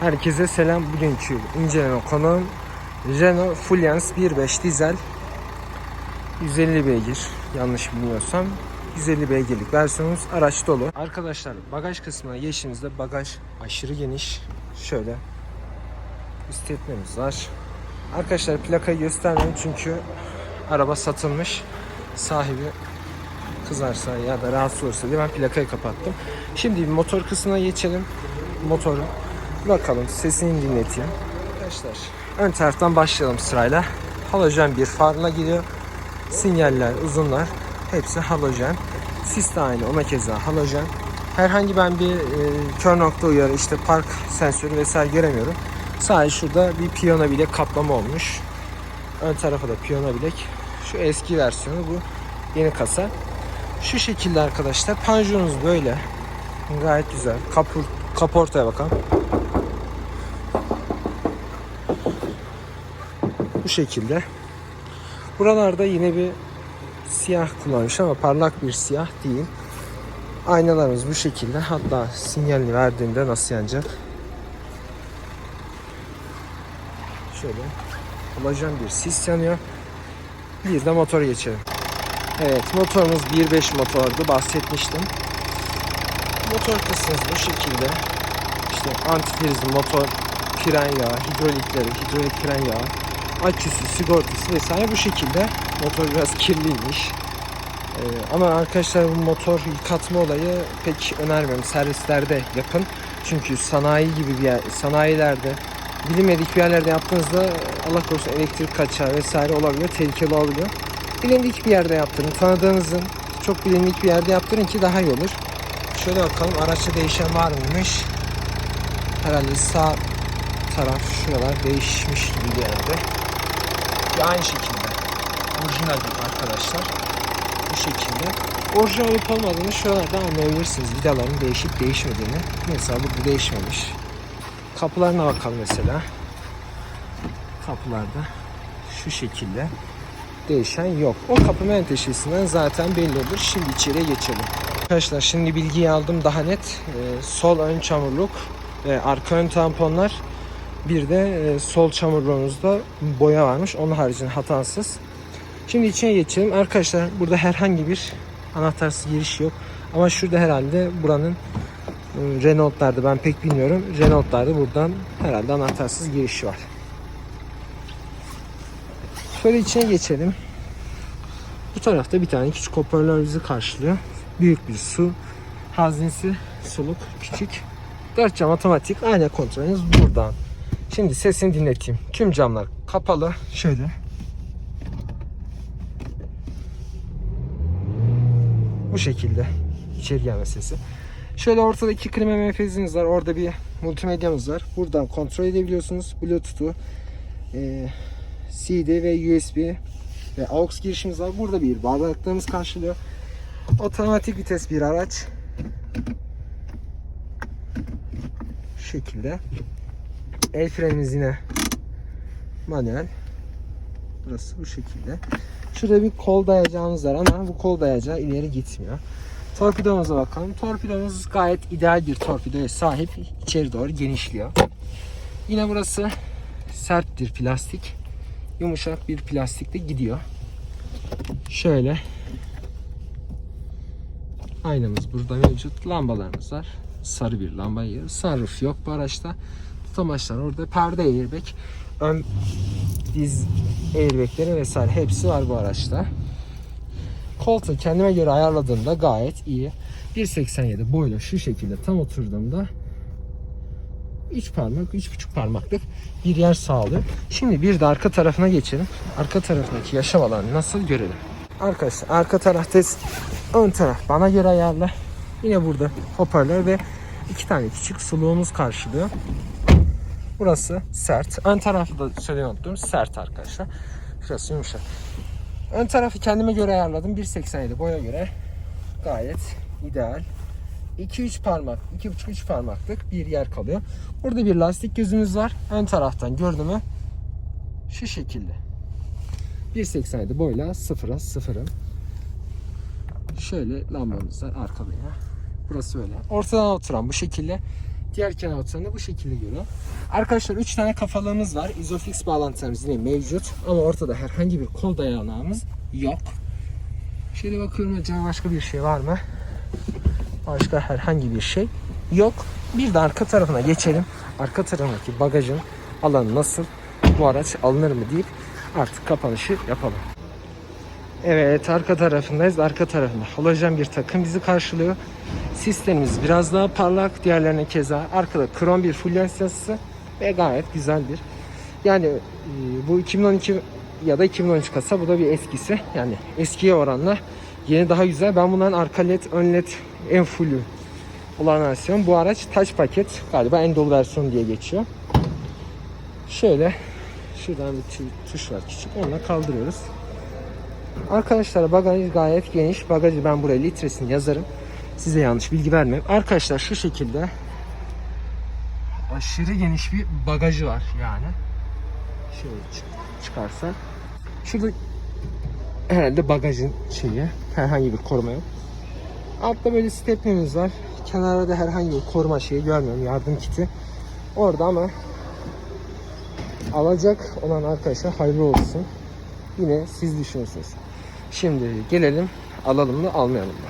Herkese selam. Bugünkü inceleme konum Renault Fluence 1.5 dizel 150 beygir yanlış bilmiyorsam 150 beygirlik versiyonumuz araç dolu. Arkadaşlar bagaj kısmına geçtiğimizde bagaj aşırı geniş. Şöyle istetmemiz var. Arkadaşlar plakayı göstermem çünkü araba satılmış. Sahibi kızarsa ya da rahatsız olursa diye ben plakayı kapattım. Şimdi motor kısmına geçelim. Motoru bakalım sesini dinleteyim. Arkadaşlar ön taraftan başlayalım sırayla. Halojen bir farla gidiyor. Sinyaller, uzunlar hepsi halojen. Sis de aynı ona keza halojen. Herhangi ben bir e, kör nokta uyarı işte park sensörü vesaire göremiyorum. Sadece şurada bir piyano bilek kaplama olmuş. Ön tarafa da piyano bilek. Şu eski versiyonu bu yeni kasa. Şu şekilde arkadaşlar. Panjurunuz böyle. Gayet güzel. Kapur, kaportaya bakalım. Bu şekilde. Buralarda yine bir siyah kullanmış ama parlak bir siyah değil. Aynalarımız bu şekilde. Hatta sinyalini verdiğinde nasıl yanacak? Şöyle. Halojen bir sis yanıyor. Bir de motora geçelim. Evet motorumuz 1.5 motordu bahsetmiştim. Motor kısmımız bu şekilde. İşte antifrizli motor, fren yağı, hidrolikleri, hidrolik fren yağı, aküsü, sigortası vesaire bu şekilde. Motor biraz kirliymiş. Ee, ama arkadaşlar bu motor yıkatma olayı pek önermiyorum. Servislerde yapın. Çünkü sanayi gibi bir yer, sanayilerde bilinmedik bir yerlerde yaptığınızda Allah korusun elektrik kaçağı vesaire olabiliyor. Tehlikeli olabiliyor bilindik bir yerde yaptırın. Tanıdığınızın çok bilindik bir yerde yaptırın ki daha iyi olur. Şöyle bakalım araçta değişen var mıymış? Herhalde sağ taraf şuralar değişmiş gibi yerde. Ve aynı şekilde orijinal arkadaşlar. Bu şekilde. Orijinal olup olmadığını şuralarda anlayabilirsiniz. Vidaların değişip değişmediğini. Mesela burada değişmemiş. Kapılarına bakalım mesela. Kapılarda şu şekilde değişen yok. O kapı menteşesinden zaten belli olur. Şimdi içeriye geçelim. Arkadaşlar şimdi bilgiyi aldım daha net. Ee, sol ön çamurluk ve arka ön tamponlar. Bir de e, sol çamurluğunuzda boya varmış. Onun haricinde hatasız. Şimdi içine geçelim. Arkadaşlar burada herhangi bir anahtarsız giriş yok. Ama şurada herhalde buranın e, Renault'larda ben pek bilmiyorum. Renault'larda buradan herhalde anahtarsız giriş var. Şöyle içine geçelim. Bu tarafta bir tane küçük hoparlör bizi karşılıyor. Büyük bir su haznesi, suluk, küçük. Dört cam otomatik ayna kontrolünüz buradan. Şimdi sesini dinleteyim. Tüm camlar kapalı. Şöyle. Bu şekilde içeri gelme sesi. Şöyle ortada iki klima menfeziniz var. Orada bir multimedyamız var. Buradan kontrol edebiliyorsunuz. Bluetooth'u, e, CD ve USB ve AUX girişimiz var. Burada bir bağlılıklarımız karşılıyor. Otomatik vites bir araç. Şu şekilde. El frenimiz yine manuel. Burası bu şekilde. Şurada bir kol dayacağımız var ama bu kol dayacağı ileri gitmiyor. Torpidomuza bakalım. Torpidomuz gayet ideal bir torpidoya sahip. İçeri doğru genişliyor. Yine burası sert bir plastik yumuşak bir plastikte gidiyor. Şöyle aynamız burada mevcut. Lambalarımız var. Sarı bir lamba yeri. Sunroof yok bu araçta. Tutamaçlar orada. Perde airbag. Ön diz airbagleri vesaire hepsi var bu araçta. Koltuğu kendime göre ayarladığımda gayet iyi. 1.87 boyla şu şekilde tam oturduğumda 3 parmak, 3,5 parmaklık bir yer sağlıyor. Şimdi bir de arka tarafına geçelim. Arka tarafındaki yaşam alanı nasıl görelim. Arkadaşlar arka tarafta ön taraf bana göre ayarlı. Yine burada hoparlör ve iki tane küçük suluğumuz karşılıyor. Burası sert. Ön tarafı da söylemeyi unuttum. Sert arkadaşlar. Şurası yumuşak. Ön tarafı kendime göre ayarladım. 1.87 boya göre gayet ideal. 2-3 parmak, 2,5-3 parmaklık bir yer kalıyor. Burada bir lastik gözümüz var. Ön taraftan gördüğümü şu şekilde. 1.87 boyla sıfıra sıfırım. Şöyle lambamız var arkada ya. Burası böyle. Ortadan oturan bu şekilde. Diğer kenar oturanı bu şekilde görüyor. Arkadaşlar 3 tane kafalığımız var. Isofix bağlantılarımız yine mevcut. Ama ortada herhangi bir kol dayanağımız yok. Şöyle bakıyorum acaba başka bir şey var mı? Başka herhangi bir şey yok. Bir de arka tarafına geçelim. Arka tarafındaki bagajın alanı nasıl? Bu araç alınır mı deyip artık kapanışı yapalım. Evet arka tarafındayız. Arka tarafında halojen bir takım bizi karşılıyor. Sistemimiz biraz daha parlak. Diğerlerine keza arkada krom bir fulyans yazısı ve gayet güzel bir. Yani e, bu 2012 ya da 2013 kasa bu da bir eskisi. Yani eskiye oranla yeni daha güzel. Ben bunların arka led, ön led en fullü olan versiyon. Bu araç touch paket. Galiba en dolu versiyon diye geçiyor. Şöyle şuradan bir tu- tuş var küçük. Onunla kaldırıyoruz. Arkadaşlar bagaj gayet geniş. Bagajı ben buraya litresini yazarım. Size yanlış bilgi vermem. Arkadaşlar şu şekilde aşırı geniş bir bagajı var yani. Şöyle çık- çıkarsa. Şurada herhalde bagajın şeyi. Herhangi bir koruma yok. Altta böyle stepnemiz var. Kenarda da herhangi bir koruma şeyi görmüyorum. Yardım kiti. Orada ama alacak olan arkadaşlar hayırlı olsun. Yine siz düşünürsünüz. Şimdi gelelim alalım mı almayalım mı?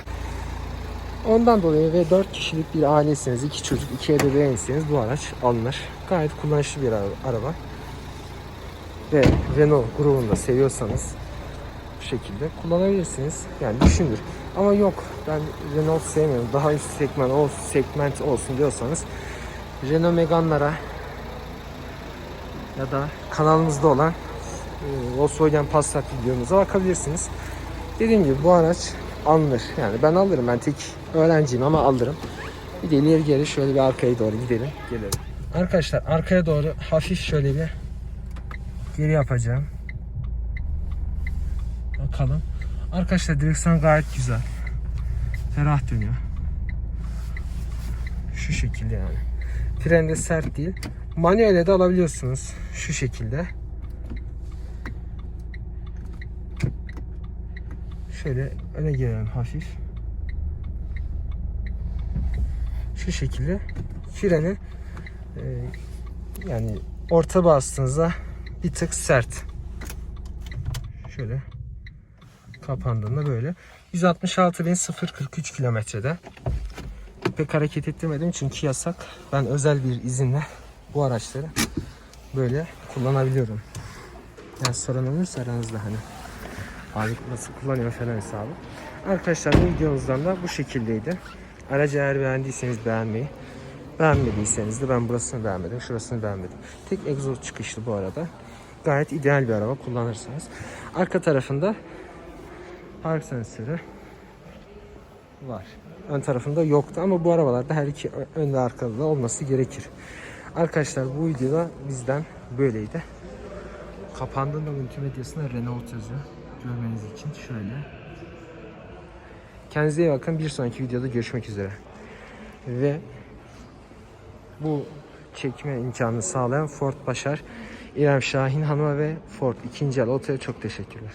Ondan dolayı ve 4 kişilik bir ailesiniz, 2 çocuk, 2 ebeveynseniz bu araç alınır. Gayet kullanışlı bir ara- araba. Ve Renault grubunu da seviyorsanız bu şekilde kullanabilirsiniz. Yani düşündür. Ama yok ben Renault sevmiyorum. Daha üst segment olsun, segment olsun diyorsanız Renault Megane'lara ya da kanalımızda olan Volkswagen Passat videomuza bakabilirsiniz. Dediğim gibi bu araç alınır. Yani ben alırım. Ben tek öğrenciyim ama alırım. Bir de ileri geri şöyle bir arkaya doğru gidelim. Gelelim. Arkadaşlar arkaya doğru hafif şöyle bir geri yapacağım. Bakalım. Arkadaşlar direksiyon gayet güzel. Ferah dönüyor. Şu şekilde yani. Fren de sert değil. Manuelde de alabiliyorsunuz. Şu şekilde. Şöyle öne gelelim hafif. Şu şekilde freni e, yani orta bastığınızda bir tık sert. Şöyle kapandığında böyle. 166.043 kilometrede. Pek hareket ettirmedim çünkü yasak. Ben özel bir izinle bu araçları böyle kullanabiliyorum. Yani sorun olursa aranızda hani abi nasıl kullanıyor falan hesabı. Arkadaşlar videomuzdan da bu şekildeydi. Aracı eğer beğendiyseniz beğenmeyi, beğenmediyseniz de ben burasını beğenmedim, şurasını beğenmedim. Tek egzoz çıkışlı bu arada. Gayet ideal bir araba kullanırsanız. Arka tarafında park sensörü var. Ön tarafında yoktu ama bu arabalarda her iki ön ve arkada da olması gerekir. Arkadaşlar bu videoda bizden böyleydi. Kapandığında multimedyasında Renault yazıyor. Görmeniz için şöyle. Kendinize iyi bakın. Bir sonraki videoda görüşmek üzere. Ve bu çekme imkanını sağlayan Ford Başar, İrem Şahin Hanım'a ve Ford ikinci el Oto'ya çok teşekkürler.